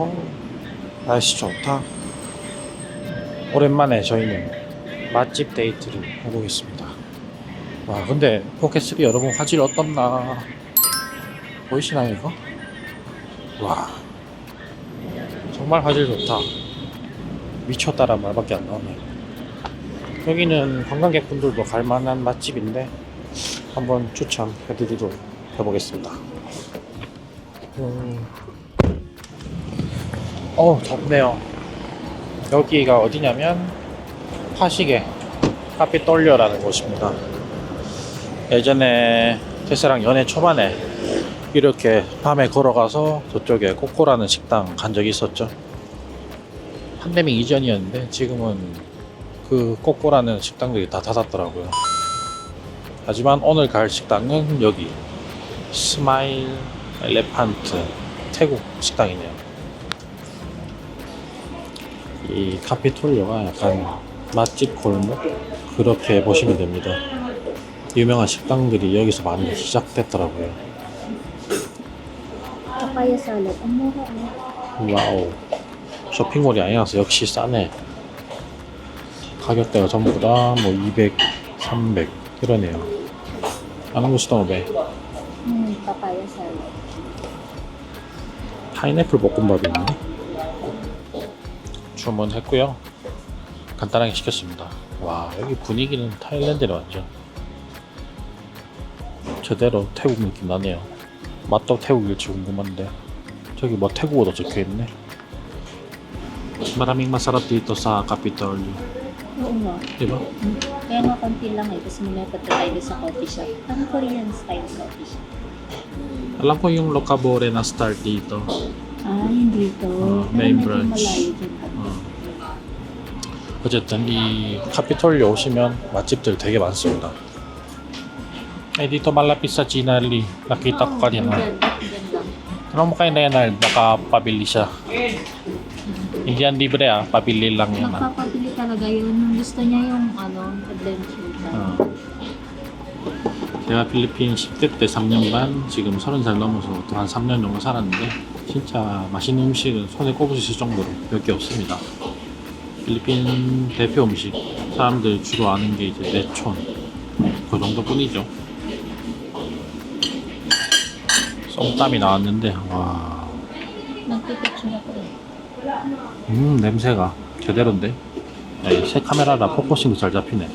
어, 날씨 좋다. 오랜만에 저희는 맛집 데이트를 해보겠습니다. 와, 근데 포켓3 여러분 화질 어떻나? 보이시나요, 이거? 와, 정말 화질 좋다. 미쳤다란 말밖에 안 나오네. 여기는 관광객분들도 갈만한 맛집인데 한번 추천해드리도록 해보겠습니다. 음, 어 덥네요. 여기가 어디냐면 파시게 카페 떨려라는 곳입니다. 예전에 테스랑 연애 초반에 이렇게 밤에 걸어가서 저쪽에 꼬꼬라는 식당 간 적이 있었죠. 팬데믹 이전이었는데 지금은 그 꼬꼬라는 식당들이 다 닫았더라고요. 하지만 오늘 갈 식당은 여기 스마일 엘레판트 태국 식당이네요. 이 카피톨리오가 약간 맛집 골목? 그렇게 보시면 됩니다. 유명한 식당들이 여기서 많이 시작됐더라고요. 와우. 쇼핑몰이 아니라서 역시 싸네. 가격대가 전부 다 뭐 200, 300 이러네요. 아는 곳이다 왜? Hmm, papaya salad. 파인애플 볶음밥이 있네 주문했고요 간단하게 시켰습니다 와 여기 분위기는 타일랜드네 완전 제대로 태국 느낌 나네요 맛도 태국일지 궁금한데 저기 뭐 태국어도 적혀있네 Maraming masarap dito sa Capitolio. Oo nga. Di ba? Kaya nga konti lang eh. Tayo doon sa coffee shop. Ang Korean style coffee shop. Alam ko yung Locabore na start dito. Ah. Oh, dyan. 어. 어쨌든 이 카피톨리오 오시면 맛집들 되게 많습니다. Eh. Nakita ko kanina. Dyan, dyan lang. Tanong mo kay Nenal, baka pabili siya. Hindi yan libre ah, pabili lang yan ah. Magpapabili talaga yun. Gusto niya yung ano, adventure. 어. 내가 필리핀 10대 때 3년 반, 지금 30살 넘어서 또 한 3년 정도 살았는데 진짜 맛있는 음식은 손에 있을 정도로 몇 개 없습니다. 필리핀 대표 음식 사람들 주로 아는 게 이제 레촌 그 정도뿐이죠. 쏨땀이 나왔는데 와. 음 냄새가 제대로인데. 야, 이새 카메라라 포커싱도 잘 잡히네.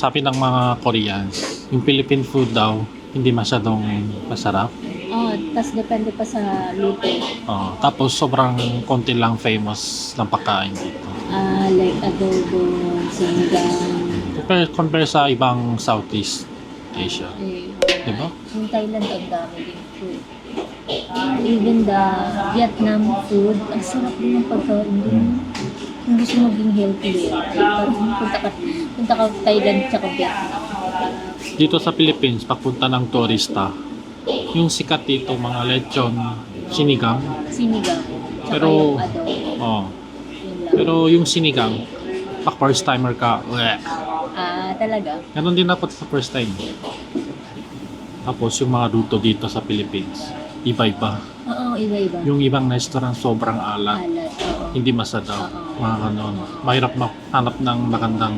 Sabi ng mga Koreans, yung Philippine food daw, hindi masyadong masarap. Oh, tas depende pa sa luto. Oh, tapos sobrang konti lang famous ng pagkain dito. Ah, like adobo, sinigang. Compare, compare sa ibang Southeast Asia. Eh, Di ba? Yung Thailand, ang dami din food. Even the Vietnam food, ang sarap din ng pagkain din. Kung gusto mo maging healthy, punta ka, punta ka Thailand tsaka Vietnam. Dito sa Philippines, pagpunta ng turista, yung sikat dito, mga lechon, sinigang. Sinigang. Tsaka Pero- yung adobo. Oh, pero yung sinigang, pag first timer ka, ueh. ah, talaga? Ganon din ako sa first time. Tapos yung mga luto dito sa Philippines, iba-iba. Oo, iba-iba. Yung ibang restaurant sobrang alat, Alat, oo. hindi masarap, mga ganon. Mahirap maghanap ng magandang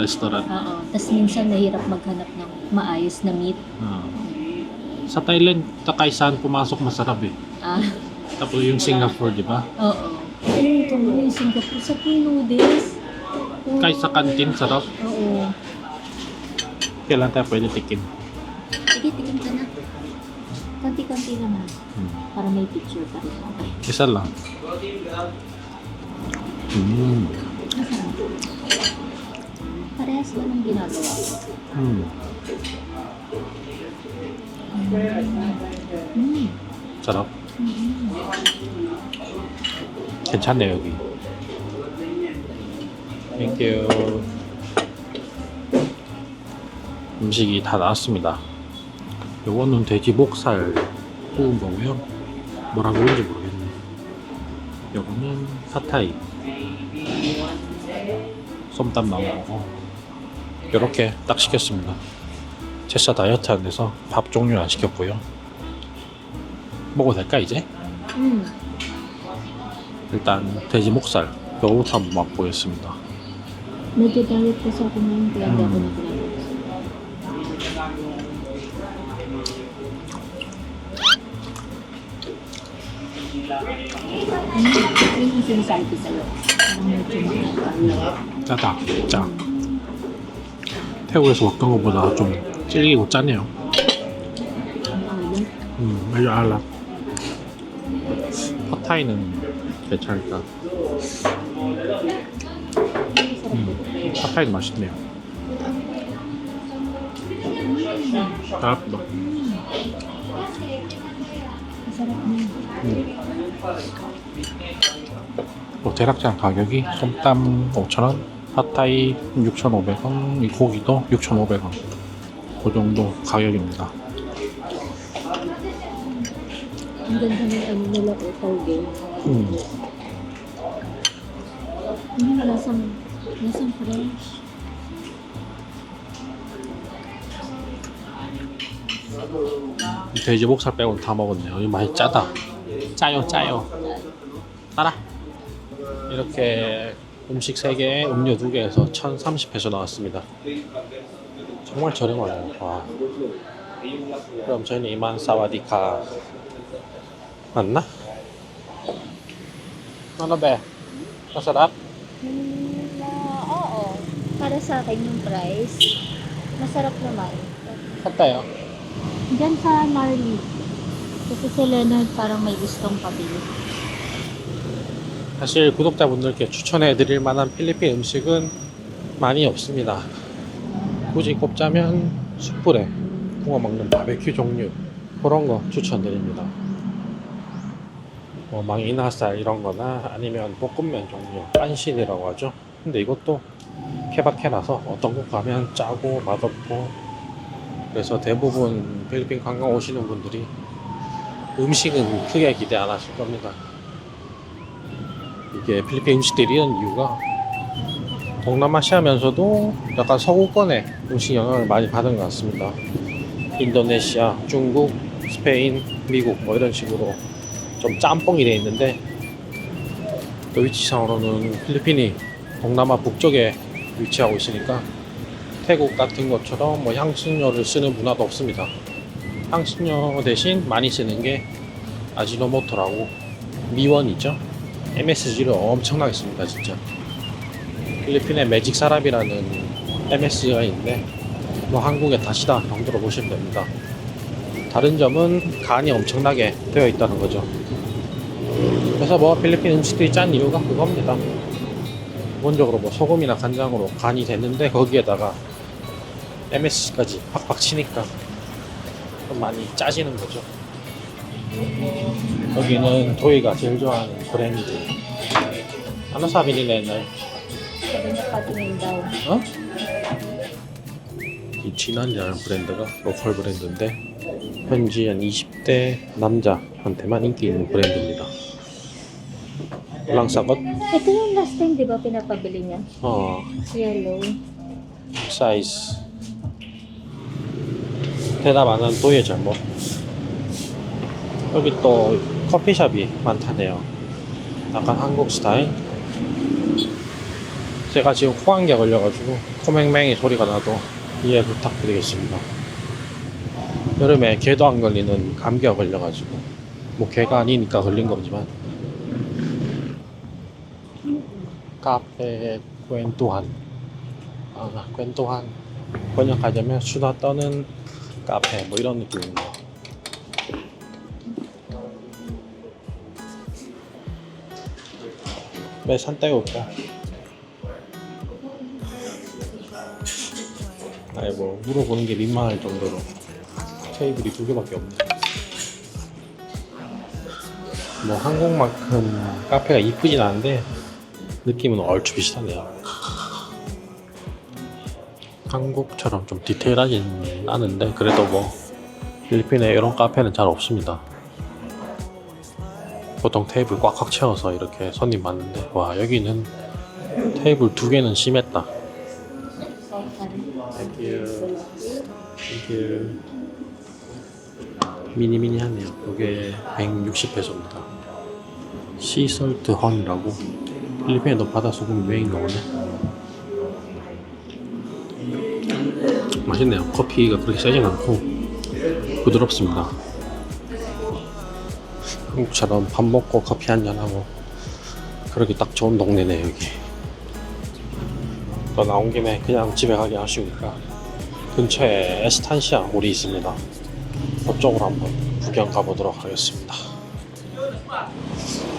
restaurant. Oo. Tapos minsan nahirap maghanap ng maayos na meat. Ah. sa Thailand, takaisan pumasok masarap eh. Ah, Tapos yung Singapore, di ba? oo. Ano ito yung Singapore? Sa noodles. Oo. Kahit sa kantin, sarap. Oo. Kailan tayo pwede tikim? Sige, tingin ka na. Konti-konti naman. Hmm. Para may picture pa rin. Okay. Isa lang. Mm. Masarap. Parehas ba ng ginagawa? Mm. Mm. sarap. Mm. 괜찮네 여기. 땡큐. 음식이 다 나왔습니다. 요거는 돼지 목살 구운 거고요. 뭐라 그런지 모르겠네. 요거는 사타이. 쏨땀 나온 거고. 요렇게 딱 시켰습니다. 제사 다이어트 안 돼서 밥 종류 안 시켰고요. 먹어도 될까 이제? 음. 일단 돼지 목살 요거부터 한번 맛보겠습니다. Ngayon kaya hindi ako Mm. nag-vlog. Mm. 짜다, 짜. 태국에서 먹던 것보다 좀 질기고 짜네요. 음, 알려 알라. 팟타이는 괜찮을까? 음, 팟타이도 맛있네요. 잘했다. Masarap 뭐 대략장 가격이 솜땀 5,000원, 팟타이 6,500원, 이 고기도 6,500원. 그 정도 가격입니다. Ang ganda ng ano nila o tawagin. 음, Yung lasang, lasang fresh. 돼지 목살 빼고는 다 먹었네요. 이 맛이 짜다. 짜요, 짜요. 따라. 이렇게 음식 3개, 음료 2개에서 1,030페소 나왔습니다. 정말 저렴하네요. 와. 그럼 저희는 이만 사와디카 맞나? Ano ba? Masarap? Hmm, na, oo. Para sa akin yung price, masarap naman. 어때요? Diyan sa Marley. Kasi si Leonard parang may gustong pabili. 사실 구독자분들께 추천해 드릴 만한 필리핀 음식은 많이 없습니다. 굳이 꼽자면 숯불에 구워 먹는 바베큐 종류 그런 거 추천드립니다. 뭐 망이나살 이런 거나 아니면 볶음면 종류 빤신이라고 하죠. 근데 이것도 케바케라서 어떤 곳 가면 짜고 맛없고 그래서 대부분 필리핀 관광 오시는 분들이 음식은 크게 기대 안 하실 겁니다. 이게 필리핀 음식들이 이런 이유가 동남아시아면서도 약간 서구권의 음식 영향을 많이 받은 것 같습니다. 인도네시아, 중국, 스페인, 미국 뭐 이런 식으로 좀 짬뽕이 돼 있는데 또 위치상으로는 필리핀이 동남아 북쪽에 위치하고 있으니까 태국 같은 것처럼 뭐 향신료를 쓰는 문화도 없습니다. 향신료 대신 많이 쓰는 게 아지노모토라고 미원이죠. MSG를 엄청나게 씁니다, 진짜. 필리핀의 매직 사람이라는 MSG가 있는데, 뭐 한국의 다시다 정도로 보시면 됩니다. 다른 점은 간이 엄청나게 되어 있다는 거죠. 그래서 뭐 필리핀 음식들이 짠 이유가 그겁니다. 기본적으로 뭐 소금이나 간장으로 간이 됐는데 거기에다가 MSG까지 팍팍 치니까 좀 많이 짜지는 거죠. 여기는 도희가 제일 좋아하는 브랜드. Patingin daw. 어? 이 진한이라는 브랜드가 로컬 브랜드인데 현지 한 20대 남자한테만 인기 있는 브랜드입니다. 랑사것? Ito yung last time, di ba, pinapabili niya? 어, Yellow. 대답 안 하는 도의 잘못. 여기 또 커피숍이 많다네요. 약간 한국 스타일. 제가 지금 코감기가 걸려가지고 코맹맹이 소리가 나도 이해 부탁드리겠습니다. 여름에 개도 안 걸리는 감기가 걸려가지고 뭐 개가 아니니까 걸린 거지만 카페 꽌뚜한 아 꽌뚜한 번역하자면 수다 떠는 카페 뭐 이런 느낌입니다. 왜 산다고 올까? 아니 뭐 물어보는 게 민망할 정도로 테이블이 두 개밖에 없네. 뭐 한국만큼 카페가 이쁘진 않은데 느낌은 얼추 비슷하네요. 한국처럼 좀 디테일하진 않은데 그래도 뭐 필리핀에 이런 카페는 잘 없습니다. 보통 테이블 꽉꽉 채워서 이렇게 손님 많은데 와 여기는 테이블 두 개는 심했다. 미니미니하네요. 이게 160페소입니다. 시설트 헌이라고 필리핀에도 바다 소금 유행인가 보네 맛있네요. 커피가 그렇게 세진 않고 부드럽습니다. 한국처럼 밥 먹고 커피 한잔 하고 그러기 딱 좋은 동네네 여기. 또 나온 김에 그냥 집에 가기 아쉬우니까 근처에 에스탄시아 홀이 있습니다. 그쪽으로 한번 구경 가보도록 하겠습니다.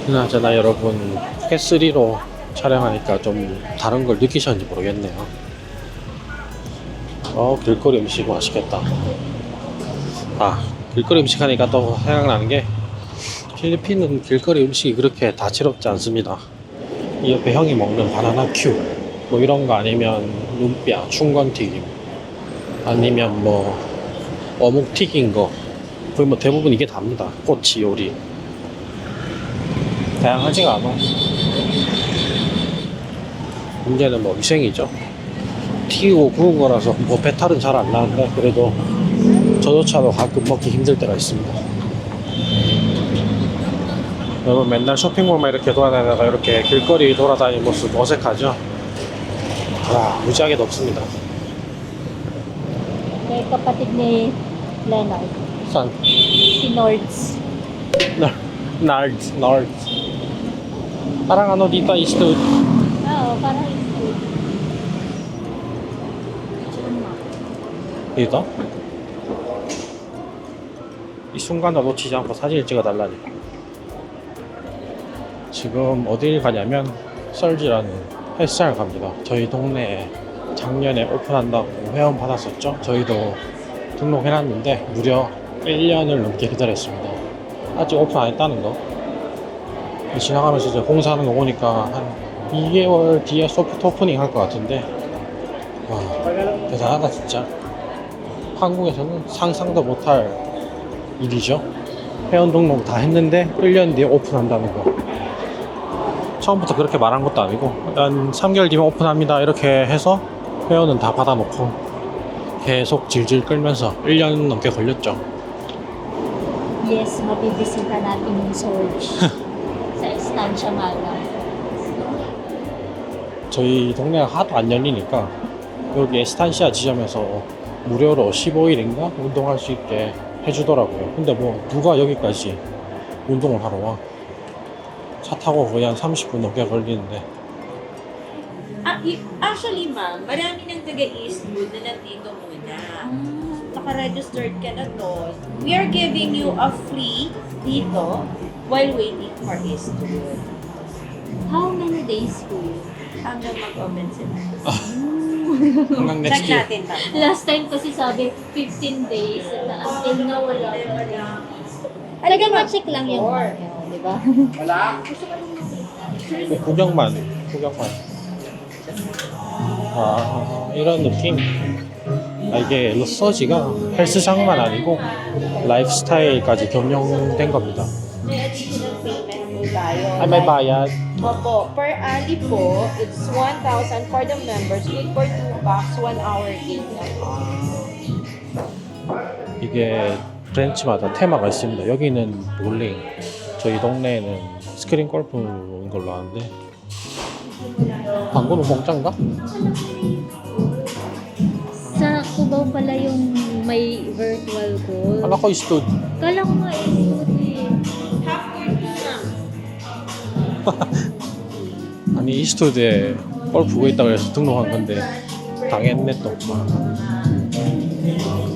그나저나 여러분 해3로 촬영하니까 좀 다른 걸 느끼셨는지 모르겠네요 어 길거리 음식 맛있겠다. 아 길거리 음식 하니까 또 생각나는 게 필리핀은 길거리 음식이 그렇게 다채롭지 않습니다. 이 옆에 형이 먹는 바나나 큐 뭐 이런 거 아니면 눈뼈, 충건 튀김 아니면 뭐 어묵 튀긴 거 거의 뭐 대부분 이게 답니다. 꼬치 요리. 다양하지가 않아. 문제는 뭐 위생이죠 튀기고 구운 거라서 뭐 배탈은 잘 안 나는데 그래도 저조차도 가끔 먹기 힘들 때가 있습니다. 여러분 맨날 쇼핑몰만 이렇게 돌아다니다가 이렇게 길거리 돌아다니는 모습 어색하죠? 와 무지하게 덥습니다. Kay kapatid ni Leonard, 산 si Nords. Ano dito is to Oo, parang dito? 이 순간을 놓치지 않고 사진을 찍어달라니까. 지금 어딜 가냐면 썰지라는 헬스장을 갑니다. 저희 동네에 작년에 오픈한다고 회원 받았었죠. 저희도 등록해놨는데 무려 1년을 넘게 기다렸습니다. 아직 오픈 안 했다는 거. 지나가면서 이제 공사하는 거 보니까 한 2개월 뒤에 소프트 오프닝 할 것 같은데 와 대단하다 진짜. 한국에서는 상상도 못할 일이죠. 회원 등록 다 했는데 1년 뒤에 오픈한다는 거. 처음부터 그렇게 말한 것도 아니고 한 3개월 뒤면 오픈합니다 이렇게 해서 회원은 다 받아놓고 계속 질질 끌면서 1년 넘게 걸렸죠. Yes, mabibisita natin yung Surge. sa estancia lang. 저희 동네가 하도 안 열리니까 여기 에스탄시아 지점에서 무료로 15일인가 운동할 수 있게 해주더라고요. 근데 뭐 누가 여기까지 운동을 하러 와? 차 타고 거의 한 30분 넘게 걸리는데 Ah, y- actually, ma'am, marami ng taga Eastwood na nandito muna. Naka-registered ka na to. We are giving you a free dito while waiting for Eastwood. How many days po yun? Hanggang mag-open sila. Hanggang next Check year. natin, ma'am. Last time kasi sabi 15 days until na wala pa rin. Talaga ma-check lang yung Sure. ano, di ba? 뭐 구경만 구경만 아 이런 느낌 아, 이게 서지가 헬스장만 아니고 라이프스타일까지 겸용된 겁니다 아 may bayad Opo, per alley po, it's 1,000 for the members. Wait for 2 bucks, 1 hour po. 이게 브랜치마다 테마가 있습니다 여기는 볼링 저희 동네에는 스크린 골프인 걸로 아는데 광고는 공짜인가? Sa Cubao pala yung may virtual call. 아까 거기 있어 Kala ko nga eh, 아니 이스트우드에 골프가 있다고 해서 등록한 건데 당했네 또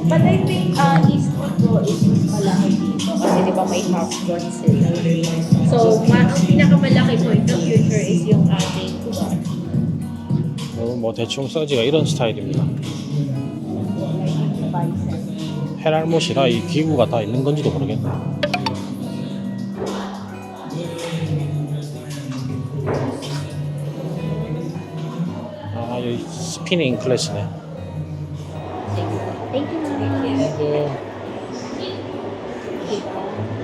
But I think uh, Eastwood po is malaki dito kasi di ba may court sila. So, ma ang pinakamalaki po in the future is yung ating court. 여러분 뭐 대충 서지가 이런 스타일입니다 헤랄못이라 이 기구가 다 있는 건지도 모르겠네 아 여기 스피닝 클래스네.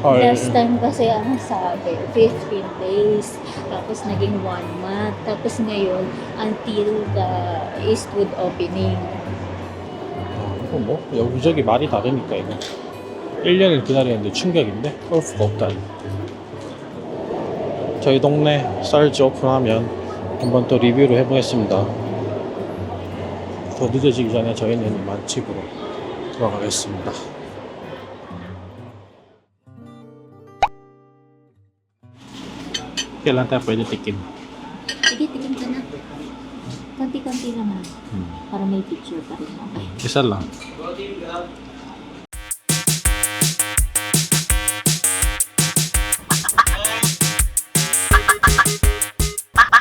헐 Last time kasi ang sabi, 15 days, tapos naging 1 month, tapos ngayon, until the Eastwood opening. 아, 이거 뭐 여기저기 말이 다르니까 이거 1년을 기다리는데 충격인데 골프가 없다니 저희 동네 쌀지 오픈하면 한번 또 리뷰를 해보겠습니다. 더 늦어지기 전에 저희는 이만 집으로 돌아가겠습니다. Kailan tayo pwede tikim? Sige, tigim ka na. Konti-konti lang ha. Hmm. Para may picture pa rin ako. Isa lang.